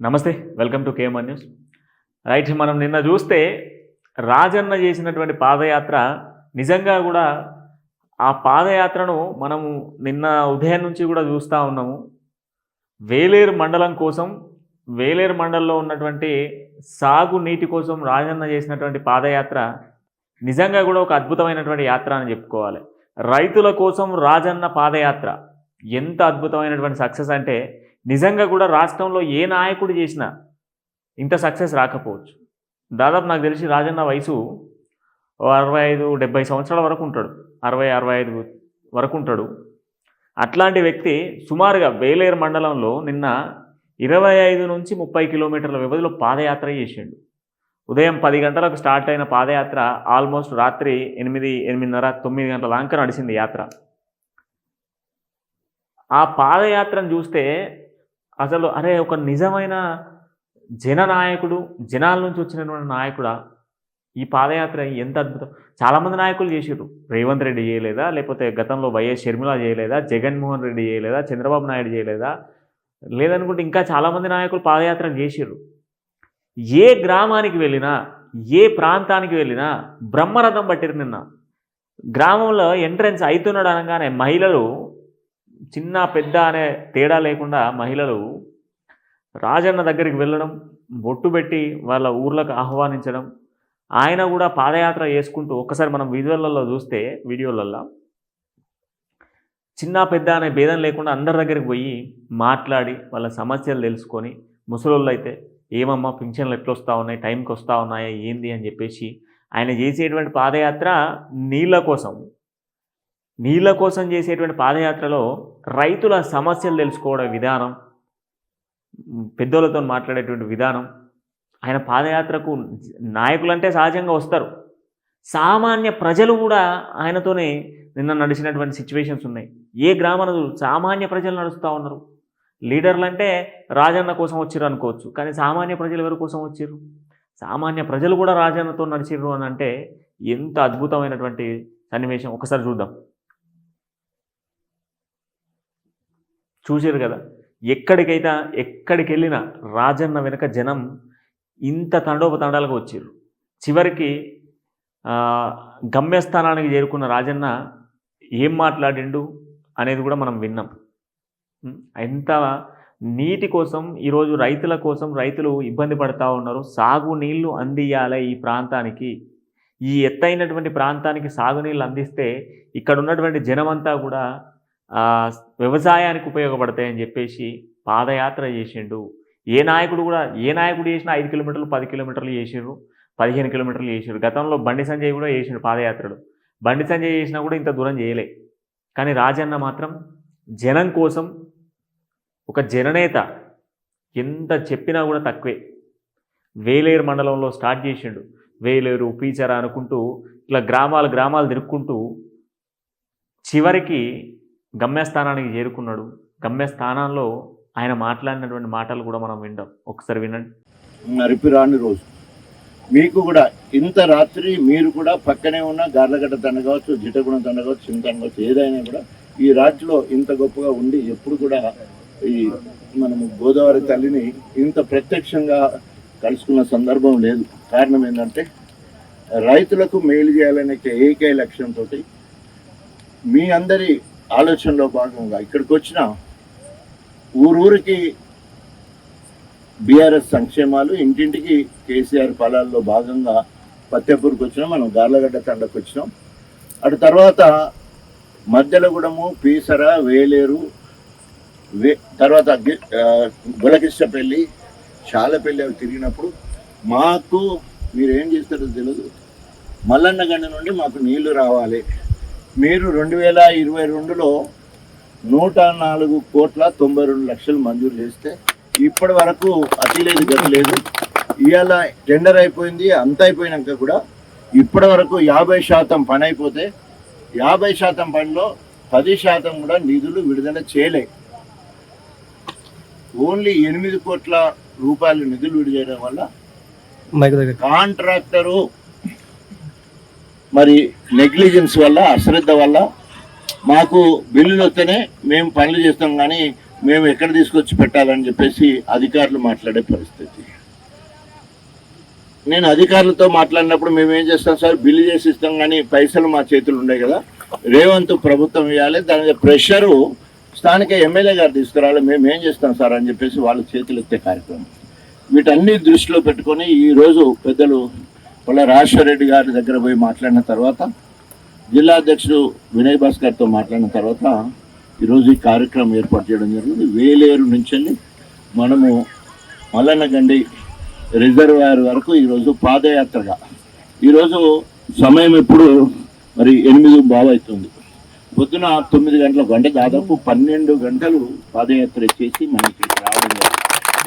నమస్తే welcome to KMR news. Right మనం నిన్న చూస్తే రాజన్న చేసినటువంటి పాదయాత్ర నిజంగా కూడా ఆ పాదయాత్రను మనము నిన్న ఉదయం నుంచి కూడా చూస్తూ ఉన్నాము. వేలేరు మండలం కోసం వేలేరు మండలంలో ఉన్నటువంటి సాగు నీటి కోసం రాజన్న చేసినటువంటి పాదయాత్ర నిజంగా కూడా ఒక అద్భుతమైనటువంటి యాత్ర అని చెప్పుకోవాలి. రైతుల కోసం రాజన్న పాదయాత్ర ఎంత అద్భుతమైనటువంటి సక్సెస్ అంటే నిజంగా కూడా రాష్ట్రంలో ఏ నాయకుడు చేసినా ఇంత సక్సెస్ రాకపోవచ్చు. దాదాపు నాకు తెలిసి రాజన్న వయసు అరవై ఐదు డెబ్బై సంవత్సరాల వరకు ఉంటాడు. అరవై అరవై ఐదు వరకు ఉంటాడు. అట్లాంటి వ్యక్తి సుమారుగా వేలేరు మండలంలో నిన్న ఇరవై ఐదు నుంచి ముప్పై కిలోమీటర్ల వ్యవధిలో పాదయాత్ర చేసిండు. ఉదయం పది గంటలకు స్టార్ట్ అయిన పాదయాత్ర ఆల్మోస్ట్ రాత్రి ఎనిమిది ఎనిమిదిన్నర తొమ్మిది గంటల దాకా నడిచింది యాత్ర. ఆ పాదయాత్రను చూస్తే అసలు అరే ఒక నిజమైన జననాయకుడు జనాల నుంచి వచ్చినటువంటి నాయకుడా? ఈ పాదయాత్ర ఎంత అద్భుతం. చాలామంది నాయకులు చేసారు రేవంత్ రెడ్డి చేయలేదా? లేకపోతే గతంలో వైఎస్ షర్మిల చేయలేదా? జగన్మోహన్ రెడ్డి చేయలేదా? చంద్రబాబు నాయుడు చేయలేదా? లేదనుకుంటే ఇంకా చాలామంది నాయకులు పాదయాత్ర చేసారు ఏ గ్రామానికి వెళ్ళినా ఏ ప్రాంతానికి వెళ్ళినా బ్రహ్మరథం పట్టిరు నిన్న. గ్రామంలో ఎంట్రన్స్ అవుతున్నాడు అనగానే మహిళలు చిన్న పెద్ద అనే తేడా లేకుండా మహిళలు రాజన్న దగ్గరికి వెళ్ళడం బొట్టు పెట్టి వాళ్ళ ఊర్లకు ఆహ్వానించడం ఆయన కూడా పాదయాత్ర చేసుకుంటూ ఒక్కసారి మనం విజువల్లలో చూస్తే వీడియోలలో చిన్న పెద్ద అనే భేదం లేకుండా అందరి దగ్గరికి పోయి మాట్లాడి వాళ్ళ సమస్యలు తెలుసుకొని ముసలోళ్ళు అయితే ఏమమ్మా పింఛన్లు ఎట్లా వస్తూ ఉన్నాయి? టైంకి వస్తూ ఉన్నాయా? ఏంది? అని చెప్పేసి ఆయన చేసేటువంటి పాదయాత్ర నీళ్ళ కోసం. నీళ్ళ కోసం చేసేటువంటి పాదయాత్రలో రైతుల సమస్యలు తెలుసుకోవడం విధానం పెద్దోళ్ళతో మాట్లాడేటువంటి విధానం. ఆయన పాదయాత్రకు నాయకులంటే సహజంగా వస్తారు. సామాన్య ప్రజలు కూడా ఆయనతోనే నిన్న నడిచినటువంటి సిచ్యువేషన్స్ ఉన్నాయి. ఏ గ్రామాలు సామాన్య ప్రజలు నడుస్తూ ఉన్నారు. లీడర్లు అంటే రాజన్న కోసం వచ్చారు అనుకోవచ్చు కానీ సామాన్య ప్రజలు ఎవరి కోసం వచ్చారు సామాన్య ప్రజలు కూడా రాజన్నతో నడిచిర్రు అని అంటే ఎంత అద్భుతమైనటువంటి సన్నివేశం. ఒకసారి చూద్దాం. చూసారు కదా ఎక్కడికైతే ఎక్కడికి వెళ్ళినా రాజన్న వెనుక జనం ఇంత తండోపతండాలకు వచ్చారు. చివరికి గమ్యస్థానానికి చేరుకున్న రాజన్న ఏం మాట్లాడిండు అనేది కూడా మనం విన్నాం. ఎంత నీటి కోసం ఈరోజు రైతుల కోసం రైతులు ఇబ్బంది పడతా ఉన్నారు. సాగు నీళ్ళు అందియాలి ఈ ప్రాంతానికి. ఈ ఎత్తైనటువంటి ప్రాంతానికి సాగునీళ్ళు అందిస్తే ఇక్కడ ఉన్నటువంటి జనమంతా కూడా వ్యవసాయానికి ఉపయోగపడతాయని చెప్పేసి పాదయాత్ర చేసిండు. ఏ నాయకుడు కూడా ఏ నాయకుడు చేసినా ఐదు కిలోమీటర్లు పది కిలోమీటర్లు చేసిండ్రు పదిహేను కిలోమీటర్లు చేసిండ్రు. గతంలో బండి సంజయ్ కూడా చేసిండు పాదయాత్రలు. బండి సంజయ్ చేసినా కూడా ఇంత దూరం చేయలే. కానీ రాజన్న మాత్రం జనం కోసం ఒక జననేత ఎంత చెప్పినా కూడా తక్కువే. వేలేరు మండలంలో స్టార్ట్ చేసిండు. వేలేరు పీచర అనుకుంటూ ఇట్లా గ్రామాలు గ్రామాలు తిరుక్కుంటూ చివరికి గమ్యస్థానానికి చేరుకున్నాడు. గమ్యస్థానంలో ఆయన మాట్లాడినటువంటి మాటలు కూడా మనం వింటాం ఒకసారి వినండి. నరిపిరాని రోజు. మీకు కూడా ఇంత రాత్రి మీరు కూడా పక్కనే ఉన్న గార్లగడ్డ తండ కావచ్చు జిటగుణ తండ కావచ్చు చింతన కావచ్చు ఏదైనా కూడా ఈ రాత్రిలో ఇంత గొప్పగా ఉండి ఎప్పుడు కూడా ఈ మనము గోదావరి తల్లిని ఇంత ప్రత్యక్షంగా కలుసుకున్న సందర్భం లేదు. కారణం ఏంటంటే రైతులకు మేలు చేయాలనే ఏకైక లక్ష్యంతో మీ అందరి ఆలోచనలో భాగంగా ఇక్కడికి వచ్చిన ఊరూరికి బీఆర్ఎస్ సంక్షేమాలు ఇంటింటికి కేసీఆర్ ఫలాల్లో భాగంగా పత్తేపూర్కి వచ్చినాం మనం గార్లగడ్డ తండకు వచ్చినాం. అటు తర్వాత మధ్యలగూడము పీసర వేలేరు వే తర్వాత గులకిష్టపల్లి చాలపల్లి అవి తిరిగినప్పుడు మాకు మీరు ఏం చేస్తారో తెలియదు మల్లన్నగండి నుండి మాకు నీళ్ళు రావాలి. మీరు రెండు వేల ఇరవై రెండులో నూట నాలుగు కోట్ల తొంభై రెండు లక్షలు మంజూరు చేస్తే ఇప్పటి వరకు అతి లేదు గతి లేదు. ఇవాళ టెండర్ అయిపోయింది అంత అయిపోయినాక కూడా ఇప్పటి వరకు యాభై శాతం పని అయిపోతే యాభై శాతం పనిలో పది శాతం కూడా నిధులు విడుదల చేయలే. ఓన్లీ ఎనిమిది కోట్ల రూపాయలు నిధులు విడుదల వల్ల కాంట్రాక్టరు మరి నెగ్లిజెన్స్ వల్ల అశ్రద్ధ వల్ల మాకు బిల్లులు వస్తేనే మేము పనులు చేస్తాం కానీ మేము ఎక్కడ తీసుకొచ్చి పెట్టాలని చెప్పేసి అధికారులు మాట్లాడే పరిస్థితి. నేను అధికారులతో మాట్లాడినప్పుడు మేము ఏం చేస్తాం సార్? బిల్లు చేసి ఇస్తాం కానీ పైసలు మా చేతులు ఉన్నాయి కదా. రేవంత్ ప్రభుత్వం ఇవ్వాలి. దాని మీద ప్రెషరు స్థానిక ఎమ్మెల్యే గారు తీసుకురావాలి. మేము ఏం చేస్తాం సార్ అని చెప్పేసి వాళ్ళ చేతులు ఎత్తే కార్యక్రమం. వీటన్ని దృష్టిలో పెట్టుకొని ఈరోజు పెద్దలు పొల్ల రాజశేఖర రెడ్డి గారి దగ్గర పోయి మాట్లాడిన తర్వాత జిల్లా అధ్యక్షుడు వినయ్ భాస్కర్తో మాట్లాడిన తర్వాత ఈరోజు ఈ కార్యక్రమం ఏర్పాటు చేయడం జరిగింది. వేలేరు నుంచి మనము మల్లన్నగండి రిజర్వాయర్ వరకు ఈరోజు పాదయాత్రగా. ఈరోజు సమయం ఇప్పుడు మరి ఎనిమిది బాగవుతుంది పొద్దున తొమ్మిది గంటలకు అంటే దాదాపు పన్నెండు గంటలు పాదయాత్ర చేసి మనకి రావడం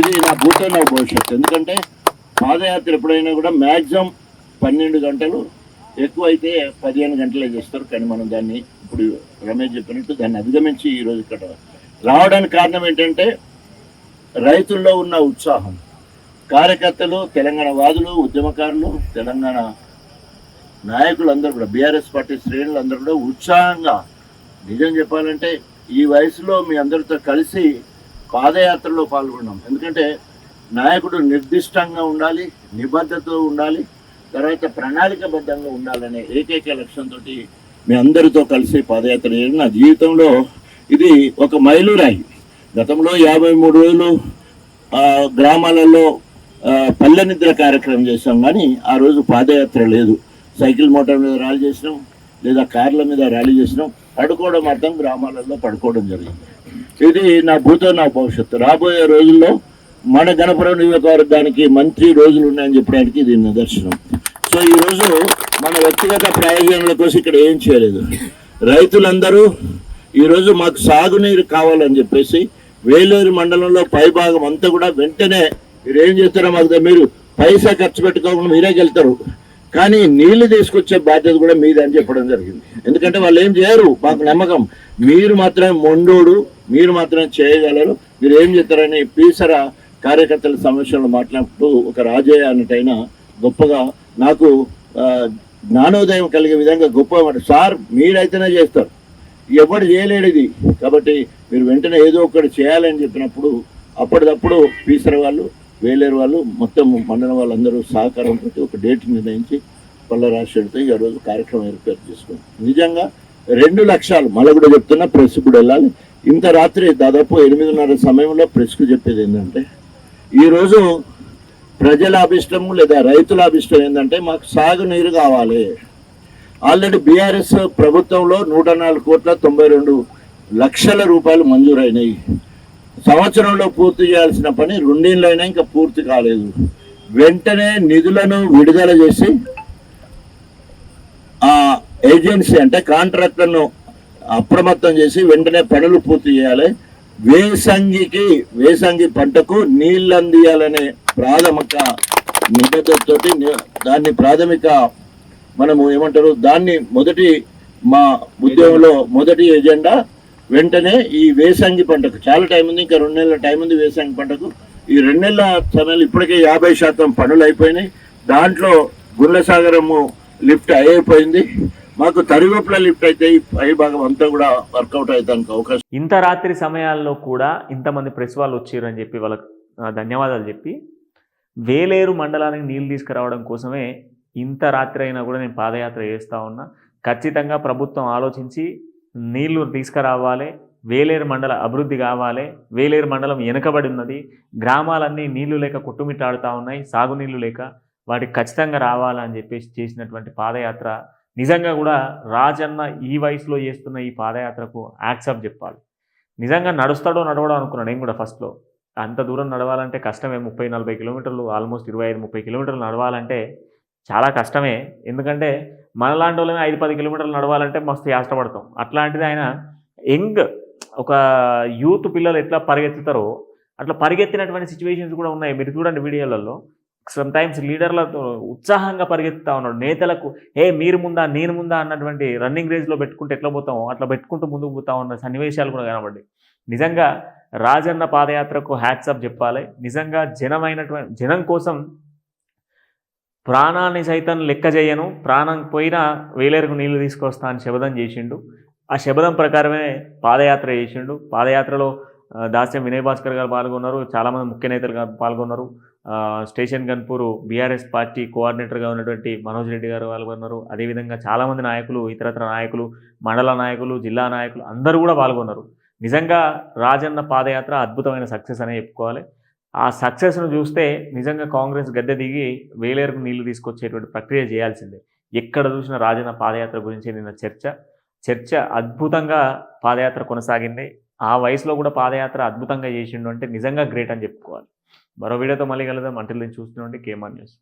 ఇది నా భూతంలో భవిష్యత్తు. ఎందుకంటే పాదయాత్ర ఎప్పుడైనా కూడా మ్యాక్సిమం పన్నెండు గంటలు ఎక్కువైతే పదిహేను గంటలే చేస్తారు. కానీ మనం దాన్ని ఇప్పుడు రమేష్ చెప్పినట్టు దాన్ని అధిగమించి ఈరోజు ఇక్కడ రావడానికి కారణం ఏంటంటే రైతుల్లో ఉన్న ఉత్సాహం. కార్యకర్తలు తెలంగాణ వాదులు ఉద్యమకారులు తెలంగాణ నాయకులందరూ కూడా బీఆర్ఎస్ పార్టీ శ్రేణులు అందరూ కూడా ఉత్సాహంగా నిజం చెప్పాలంటే ఈ వయసులో మీ అందరితో కలిసి పాదయాత్రలో పాల్గొన్నాం. ఎందుకంటే నాయకుడు నిర్దిష్టంగా ఉండాలి నిబద్ధతతో ఉండాలి తర్వాత ప్రణాళికబద్ధంగా ఉండాలనే ఏకైక లక్ష్యంతో మీ అందరితో కలిసి పాదయాత్ర చేయడం నా జీవితంలో ఇది ఒక మైలురాయి. గతంలో యాభై మూడు రోజులు గ్రామాలలో పల్లె నిద్ర కార్యక్రమం చేసాం కానీ ఆ రోజు పాదయాత్ర లేదు. సైకిల్ మోటార్ మీద ర్యాలీ చేసినాం లేదా కార్ల మీద ర్యాలీ చేసినాం. పడుకోవడం మాత్రం గ్రామాలలో పడుకోవడం జరిగింది. ఇది నా భూతో నా భవిష్యత్తు. రాబోయే రోజుల్లో మన గణపురం నియోజకవర్గానికి మంచి రోజులు ఉన్నాయని చెప్పడానికి ఇది నిదర్శనం. సో ఈ రోజు మన వ్యక్తిగత ప్రయోజనాల కోసం ఇక్కడ ఏం చేయలేదు. రైతులందరూ ఈరోజు మాకు సాగునీరు కావాలని చెప్పేసి వేలూరు మండలంలో పైభాగం అంతా కూడా వెంటనే మీరు ఏం చేస్తారో మాకు మీరు పైసా ఖర్చు పెట్టుకోకుండా మీరే వెళ్తారు కానీ నీళ్ళు తీసుకొచ్చే బాధ్యత కూడా మీది అని చెప్పడం జరిగింది. ఎందుకంటే వాళ్ళు ఏం చేయరు మాకు నమ్మకం. మీరు మాత్రమే మొండోడు మీరు మాత్రమే చేయగలరు. మీరు ఏం చేస్తారని పీసర కార్యకర్తల సమస్యలు మాట్లాడుతూ ఒక రాజయ్య అన్నట్టయినా గొప్పగా నాకు జ్ఞానోదయం కలిగే విధంగా గొప్ప సార్ మీరైతేనే చేస్తారు. ఎవడు చేయలేడు ఇది. కాబట్టి మీరు వెంటనే ఏదో ఒకటి చేయాలని చెప్పినప్పుడు అప్పటిదప్పుడు పీసర వాళ్ళు వేలేరు వాళ్ళు మొత్తం మండలం వాళ్ళందరూ సహకారంతో ఒక డేట్ నిర్ణయించి పల్ల రాష్ట్రంతో ఈ రోజు కార్యక్రమం ఏర్పాటు చేసుకున్నాం. నిజంగా రెండు లక్షలు మళ్ళీ కూడా చెప్తున్నా ప్రెస్ కూడా వెళ్ళాలి. ఇంత రాత్రి దాదాపు ఎనిమిదిన్నర సమయంలో ప్రెస్కు చెప్పేది ఏంటంటే ఈరోజు ప్రజల అభిష్టము లేదా రైతుల అభిష్టం ఏంటంటే మాకు సాగునీరు కావాలి. ఆల్రెడీ బీఆర్ఎస్ ప్రభుత్వంలో నూట నాలుగు కోట్ల తొంభై రెండు లక్షల రూపాయలు మంజూరైనాయి. సంవత్సరంలో పూర్తి చేయాల్సిన పని రెండేళ్ళైనా ఇంకా పూర్తి కాలేదు. వెంటనే నిధులను విడుదల చేసి ఆ ఏజెన్సీ అంటే కాంట్రాక్టర్ను అప్రమత్తం చేసి వెంటనే పనులు పూర్తి చేయాలి. వేసంగికి వేసంగి పంటకు నీళ్ళు అందియాలనే ప్రాథమిక నిబద్ధతతోటి దాన్ని ప్రాథమిక మనము ఏమంటారు దాన్ని మొదటి మా ఉద్యోగంలో మొదటి ఎజెండా వెంటనే ఈ వేసంగి పంటకు చాలా టైం ఉంది ఇంకా రెండు నెలల టైం ఉంది వేసంగి పంటకు. ఈ రెండు నెలల సమయంలో ఇప్పటికే యాభై శాతం పనులు అయిపోయినాయి. దాంట్లో గుండ్లసాగరము లిఫ్ట్ అయిపోయింది. మాకు తరివేపుల లిఫ్ట్ అయితే ఈ పై భాగం అంతా కూడా వర్కౌట్ అయ్యేదానికి అవకాశం ఇంత రాత్రి సమయాల్లో కూడా ఇంతమంది ప్రెస్ వాళ్ళు వచ్చారు అని చెప్పి వాళ్ళకి ధన్యవాదాలు చెప్పి వేలేరు మండలానికి నీళ్ళు తీసుకురావడం కోసమే ఇంత రాత్రి అయినా కూడా నేను పాదయాత్ర చేస్తూ ఉన్నా. ఖచ్చితంగా ప్రభుత్వం ఆలోచించి నీళ్ళు తీసుకురావాలి వేలేరు మండల అభివృద్ధి కావాలి వేలేరు మండలం వెనుకబడి ఉన్నది గ్రామాలన్నీ నీళ్ళు లేక కొట్టుమిట్టాడుతూ ఉన్నాయి సాగునీళ్ళు లేక వాటికి ఖచ్చితంగా రావాలని చెప్పేసి చేసినటువంటి పాదయాత్ర నిజంగా కూడా రాజన్న ఈ వయసులో చేస్తున్న ఈ పాదయాత్రకు యాక్సెప్ట్ చెప్పాలి. నిజంగా నడుస్తాడో నడవడో అనుకున్నాను నేను కూడా ఫస్ట్లో. అంత దూరం నడవాలంటే కష్టమే. ముప్పై నలభై కిలోమీటర్లు ఆల్మోస్ట్ ఇరవై ఐదు ముప్పై కిలోమీటర్లు నడవాలంటే చాలా కష్టమే. ఎందుకంటే మనలాంటి వాళ్ళమే ఐదు పది కిలోమీటర్లు నడవాలంటే మస్తు యాష్టపడతాం. అట్లాంటిది ఆయన యంగ్ ఒక యూత్ పిల్లలు ఎట్లా పరిగెత్తుతారో అట్లా పరిగెత్తినటువంటి సిచ్యువేషన్స్ కూడా ఉన్నాయి. మీరు చూడండి వీడియోలలో. సమ్ టైమ్స్ లీడర్లతో ఉత్సాహంగా పరిగెత్తుతా ఉన్నాడు. నేతలకు ఏ మీరు ముందా నేను ముందా అన్నటువంటి రన్నింగ్ రేజ్లో పెట్టుకుంటే ఎట్లా పోతామో అట్లా పెట్టుకుంటూ ముందుకు పోతా ఉన్న సన్నివేశాలు కూడా కనబడ్డాయి. నిజంగా రాజన్న పాదయాత్రకు హ్యాట్సప్ చెప్పాలి. నిజంగా జనమైనటువంటి జనం కోసం ప్రాణాన్ని సైతం లెక్క చేయను. ప్రాణం పోయినా వేలేరుకు నీళ్ళు తీసుకొస్తా అని శబదం చేసిండు. ఆ శబదం ప్రకారమే పాదయాత్ర చేసిండు. పాదయాత్రలో దాస్యం వినయ్ భాస్కర్ గారు పాల్గొన్నారు. చాలామంది ముఖ్య నేతలు గారు పాల్గొన్నారు. స్టేషన్ గన్పూర్ బీఆర్ఎస్ పార్టీ కోఆర్డినేటర్గా ఉన్నటువంటి మనోజ్ రెడ్డి గారు పాల్గొన్నారు అదేవిధంగా చాలామంది నాయకులు ఇతరత్ర నాయకులు మండల నాయకులు జిల్లా నాయకులు అందరూ కూడా పాల్గొన్నారు. నిజంగా రాజన్న పాదయాత్ర అద్భుతమైన సక్సెస్ అనే చెప్పుకోవాలి. ఆ సక్సెస్ను చూస్తే నిజంగా కాంగ్రెస్ గద్దె దిగి వేలేరుకు నీళ్ళు తీసుకొచ్చేటువంటి ప్రక్రియ చేయాల్సిందే. ఎక్కడ చూసిన రాజన్న పాదయాత్ర గురించి నిన్న చర్చ. చర్చ అద్భుతంగా పాదయాత్ర కొనసాగింది. ఆ వయసులో కూడా పాదయాత్ర అద్భుతంగా చేసిండు అంటే నిజంగా గ్రేట్ అని చెప్పుకోవాలి. మరో వీడియోతో మళ్ళీ కలుద్దాం. అంటిల్ నేను చూస్తున్నాండి కేఎంఆర్ న్యూస్